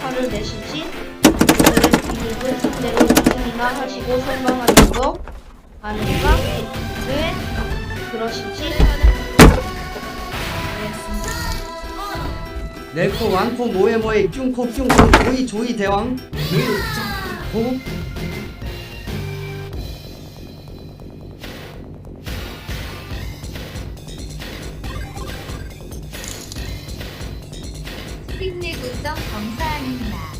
화를 내시지? 장난하시고 설명하는 거 아닌가? 왜 그러시지? 네코 왕코 모에 모에 뀨코 뀨코 조이 조이 대왕 오? 스피님 우선 감사합니다.